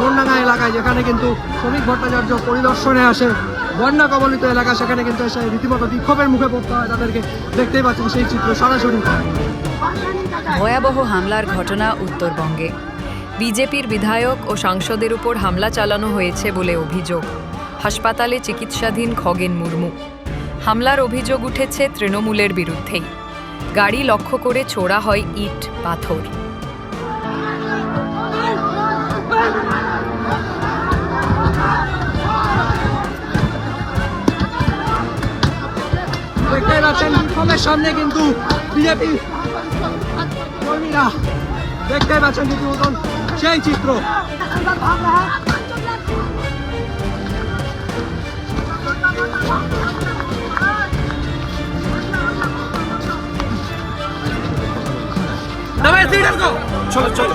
মোহনডাঙ্গা এলাকায়, যেখানে কিন্তু শ্রমিক ভট্টাচার্য পরিদর্শনে আসে, বন্যা কবলিত এলাকা, সেখানে কিন্তু এসে রীতিমতো বিক্ষোভের মুখে পড়তে হয় তাদেরকে। দেখতেই পাচ্ছেন সেই চিত্র সরাসরি। ভয়াবহ হামলার ঘটনা উত্তরবঙ্গে। বিজেপির বিধায়ক ও সাংসদের উপর হামলা চালানো হয়েছে বলে অভিযোগ। হাসপাতালে চিকিৎসাধীন খগেন মুর্মু। হামলার অভিযোগ উঠেছে তৃণমূলের বিরুদ্ধেই। গাড়ি লক্ষ্য করে ছোড়া হয় ইট, পাথর। দেখতেই পাচ্ছেন বিক্ষোভের সামনে কিন্তু বিজেপি কর্মীরা দেখতেই পাচ্ছেন রীতিমতন সেই চিত্র। চলো চলো।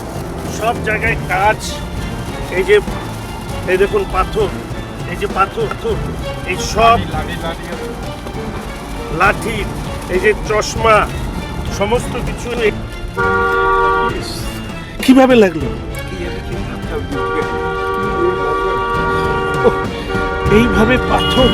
সব জায়গায় কাজ এই যে এই দেখুন পাথর এই যে পাথর এই সব লাঠি এই যে চশমা সমস্ত কিছু কীভাবে লাগল? এইভাবে পাথর?